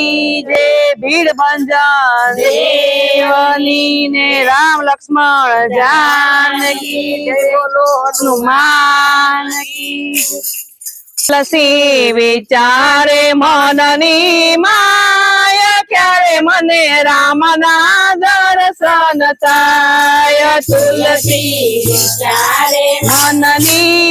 કી જે ભીડ ભંજન દેવની ને રામ લક્ષ્મણ જાનકી જય બોલો હનુમાન કી લસી વિચારે મનની માય ક્યારે મને રામના દર્શન થાય તુલસી વિચારે મનની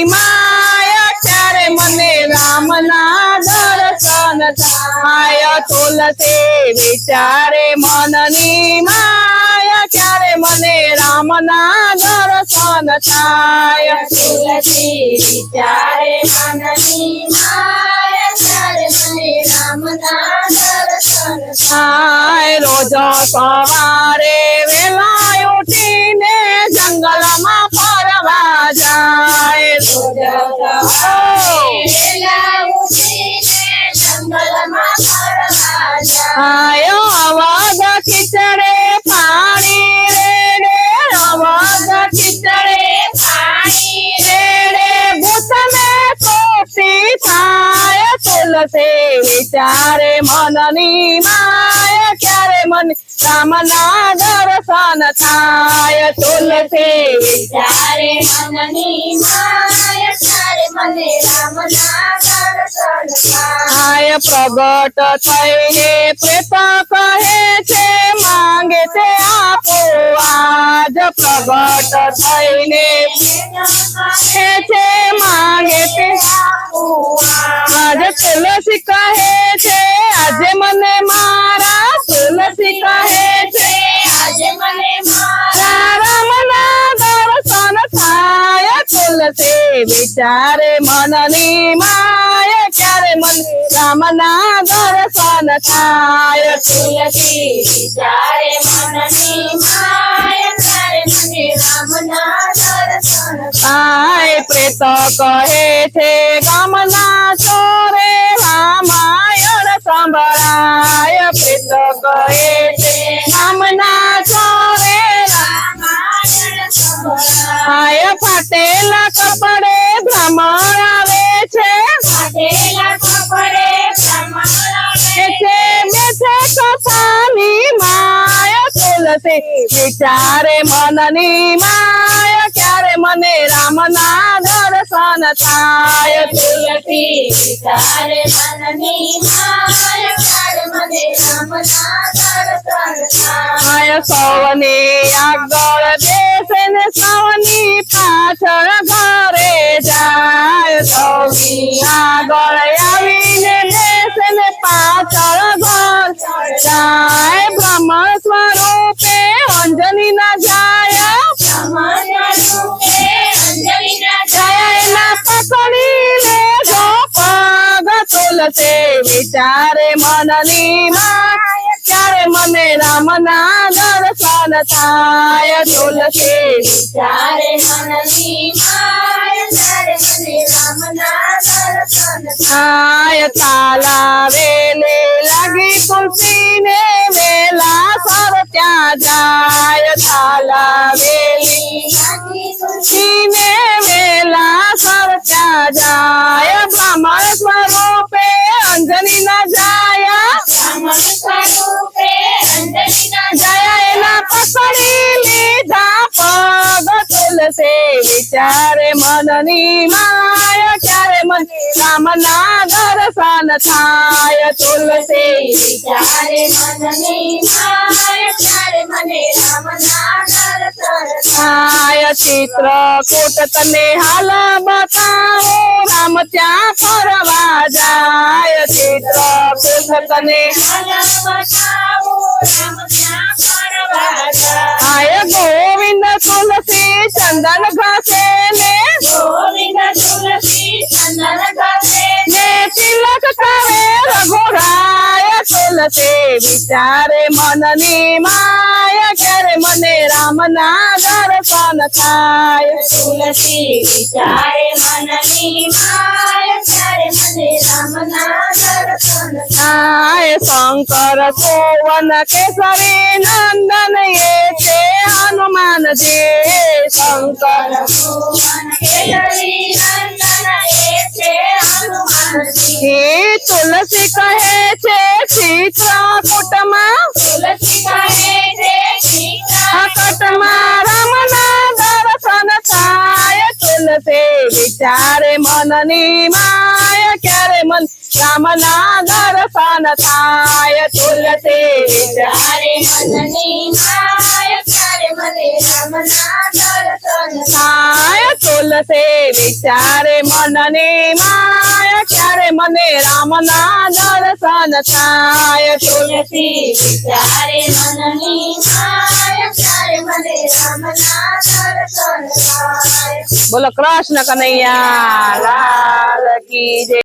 તુલસી વિચારે મનની માય ક્યારે મને રામના દર્શન થાય તુલસી વિચારે મનની માય ત્યારે મને રામના દર્શન થાય રોજ સવારે વેલા ઉઠીને જંગલમાં વિચારે મનની માય ક્યારે મને રામના દર્શન થાય તુલસી ત્યારે મનની માય ત્યારે મને રામના દર્શન થાય. આય પ્રગટ થઈને પ્રેત કહે છે માંગે છે આપો આજ પ્રગટ થઈને કહે છે માંગે છે આજે તુલસી કહે છે, આજે મને મારા તુલસી કહે છે, આજે મને મારા રામના દર્શન થાય. તુલસી વિચારે મનની માય ક્યારે મન રામના દર્શન થાય. તુલસી વિચારે મનની માય ક્યારે મને રામના દર્શન થાય. પ્રેત કહે છે, ગામના ચોરે સંભળાય પ્રીત કહે છે. ચોરે રામાયણ આય ફાટેલા કપડે ભ્રમણ આવે છે. ફાટેલા કપડે બ્રાહ્મણ કે છે માય તુલસી વિચારે મનની માય. મને રામના દર્શન થાય તુલસી વિચારે મનની માય ત્યારે મને રામના દર્શન થાય. આય સૌની આગળ બેસે ને સૌની પાછળ ઘરે જાય સૌની આગળ પગ વિચારે મનની માં ત્યારે મને રામના દર્શન થાય. તુલસી વિચારે મનની માય ત્યારે મને રામના દર્શન થાય. લાગી તુલસી ને વેલા સર ત્યાં જાય. તાલા વેલી લાગી તુલસી મને રામના દર્શન થાય. તુલસી ત્યારે મને ચિત્ર કોટ તને હાલ બતાવો, રામ ત્યાં ફરવા જાય. ચિત્ર કોટ તને બતાવો, રામ રઘુરાય તુલસી વિચારે મનની માય ક્યારે મને રામના દર્શન થાય તુલસી વિચારે મનની માય ત્યારે મને રામના દર્શન થાય શંકર સોવન કેસરી નંદન એ છે હનુમાનજી શંકર ભગવાન કેસરી નંદન એ છે હનુમાનજી હે તુલસી કહે છે ચિત્રકૂટમાં તુલસી કહે છે ચિત્રકૂટમાં કુટમાં રામના દર્શન થાય. તુલસે વિચારે મનની માય. ક્યારે મન રામના દર્શન થાય? તુલસે વિચારે મનની માય. ક્યારે મને રામના દર્શન થાય? તુલસે વિચારે મનની માય. મને રામના દર્શન થાય તુલસી. વિચારે મનની માય ત્યારે મને રામના દર્શન થાય. બોલો કૃષ્ણ કનૈયા લાલ કી જય.